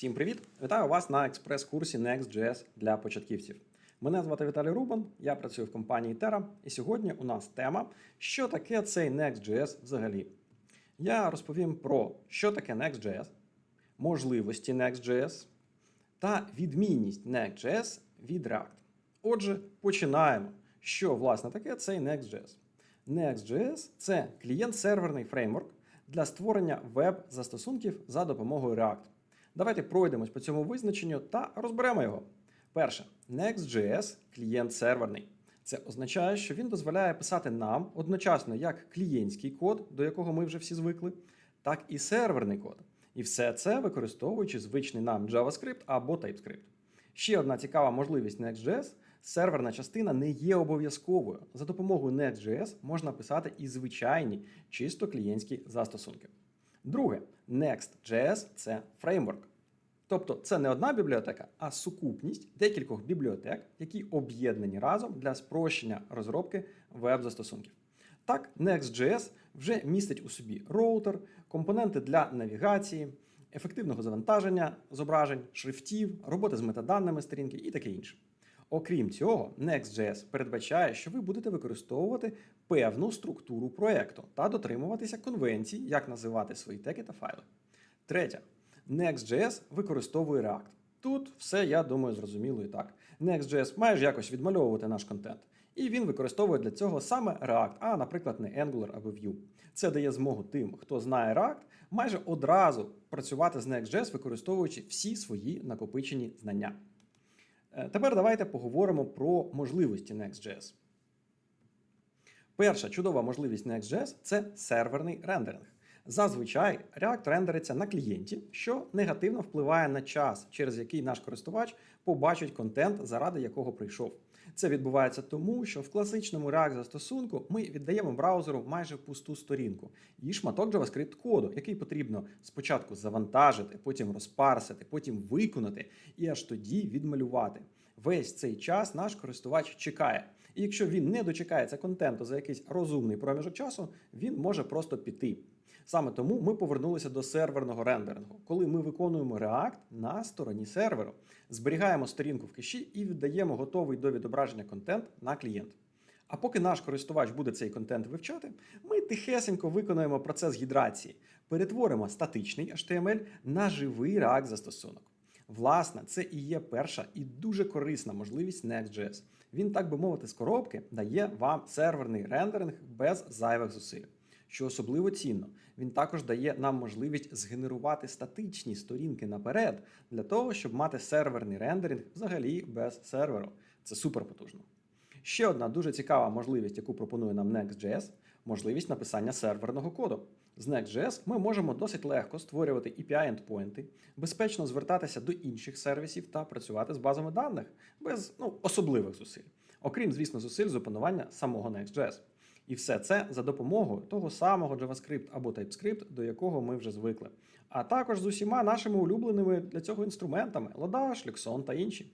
Всім привіт! Вітаю вас на експрес-курсі Next.js для початківців. Мене звати Віталій Рубан, я працюю в компанії Terra, і сьогодні у нас тема, що таке цей Next.js взагалі. Я розповім про що таке Next.js, можливості Next.js та відмінність Next.js від React. Отже, починаємо. Що власне таке цей Next.js? Next.js це клієнт-серверний фреймворк для створення веб-застосунків за допомогою React. Давайте пройдемось по цьому визначенню та розберемо його. Перше, Next.js клієнт-серверний. Це означає, що він дозволяє писати нам одночасно як клієнтський код, до якого ми вже всі звикли, так і серверний код. І все це використовуючи звичний нам JavaScript або TypeScript. Ще одна цікава можливість Next.js – серверна частина не є обов'язковою. За допомогою Next.js можна писати і звичайні чисто клієнтські застосунки. Друге, Next.js – це фреймворк. Тобто це не одна бібліотека, а сукупність декількох бібліотек, які об'єднані разом для спрощення розробки веб-застосунків. Так, Next.js вже містить у собі роутер, компоненти для навігації, ефективного завантаження зображень, шрифтів, роботи з метаданими сторінки і таке інше. Окрім цього, Next.js передбачає, що ви будете використовувати певну структуру проєкту та дотримуватися конвенцій, як називати свої теки та файли. Третє. Next.js використовує React. Тут все, я думаю, зрозуміло і так. Next.js має ж якось відмальовувати наш контент. І він використовує для цього саме React, а, наприклад, не Angular або Vue. Це дає змогу тим, хто знає React, майже одразу працювати з Next.js, використовуючи всі свої накопичені знання. Е, Тепер давайте поговоримо про можливості Next.js. Перша чудова можливість Next.js – це серверний рендеринг. Зазвичай React рендериться на клієнті, що негативно впливає на час, через який наш користувач побачить контент, заради якого прийшов. Це відбувається тому, що в класичному React застосунку ми віддаємо браузеру майже пусту сторінку і шматок JavaScript коду, який потрібно спочатку завантажити, потім розпарсити, потім виконати і аж тоді відмалювати. Весь цей час наш користувач чекає. І якщо він не дочекається контенту за якийсь розумний проміжок часу, він може просто піти. Саме тому ми повернулися до серверного рендерингу, коли ми виконуємо React на стороні серверу, зберігаємо сторінку в кеші і віддаємо готовий до відображення контент на клієнт. А поки наш користувач буде цей контент вивчати, ми тихесенько виконуємо процес гідрації, перетворимо статичний HTML на живий React застосунок. Власне, це і є перша і дуже корисна можливість Next.js. Він, так би мовити, з коробки дає вам серверний рендеринг без зайвих зусиль. Що особливо цінно, він також дає нам можливість згенерувати статичні сторінки наперед для того, щоб мати серверний рендеринг взагалі без серверу. Це супер потужно. Ще одна дуже цікава можливість, яку пропонує нам Next.js – можливість написання серверного коду. З Next.js ми можемо досить легко створювати API-ендпоінти, безпечно звертатися до інших сервісів та працювати з базами даних без ну, особливих зусиль. Окрім, звісно, зусиль з опанування самого Next.js. І все це за допомогою того самого JavaScript або TypeScript, до якого ми вже звикли. А також з усіма нашими улюбленими для цього інструментами Lodash, Lexon та інші.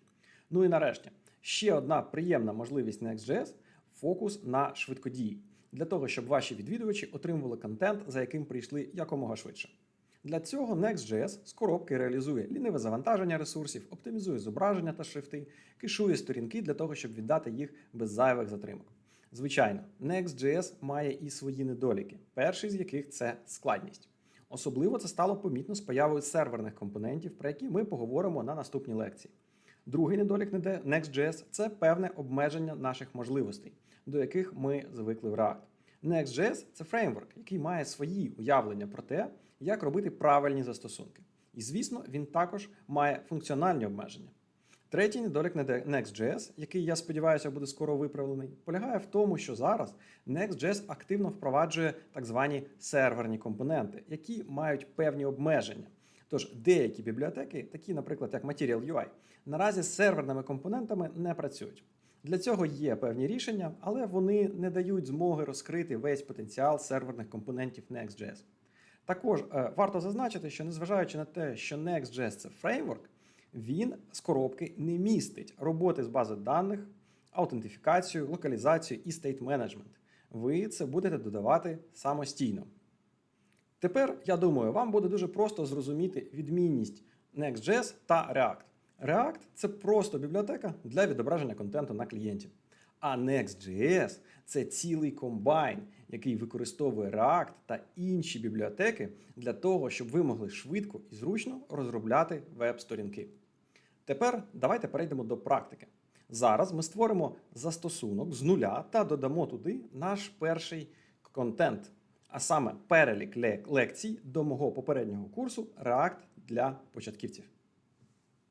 Ну і нарешті, ще одна приємна можливість Next.js – фокус на швидкодії, для того, щоб ваші відвідувачі отримували контент, за яким прийшли якомога швидше. Для цього Next.js з коробки реалізує ліниве завантаження ресурсів, оптимізує зображення та шрифти, кешує сторінки для того, щоб віддати їх без зайвих затримок. Звичайно, Next.js має і свої недоліки, перший з яких це складність. Особливо це стало помітно з появою серверних компонентів, про які ми поговоримо на наступній лекції. Другий недолік Next.js – це певне обмеження наших можливостей, до яких ми звикли в React. Next.js – це фреймворк, який має свої уявлення про те, як робити правильні застосунки. І, звісно, він також має функціональні обмеження. Третій недолік Next.js, який, я сподіваюся, буде скоро виправлений, полягає в тому, що зараз Next.js активно впроваджує так звані серверні компоненти, які мають певні обмеження. Тож деякі бібліотеки, такі, наприклад, як Material UI, наразі з серверними компонентами не працюють. Для цього є певні рішення, але вони не дають змоги розкрити весь потенціал серверних компонентів Next.js. Також е, варто зазначити, що незважаючи на те, що Next.js це фреймворк, він з коробки не містить роботи з бази даних, аутентифікацію, локалізацію і стейт менеджмент. Ви це будете додавати самостійно. Тепер, я думаю, вам буде дуже просто зрозуміти відмінність Next.js та React. React це просто бібліотека для відображення контенту на клієнті. А Next.js це цілий комбайн, який використовує React та інші бібліотеки для того, щоб ви могли швидко і зручно розробляти веб-сторінки. Тепер давайте перейдемо до практики. Зараз ми створимо застосунок з нуля та додамо туди наш перший контент, а саме перелік лекцій до мого попереднього курсу React для початківців.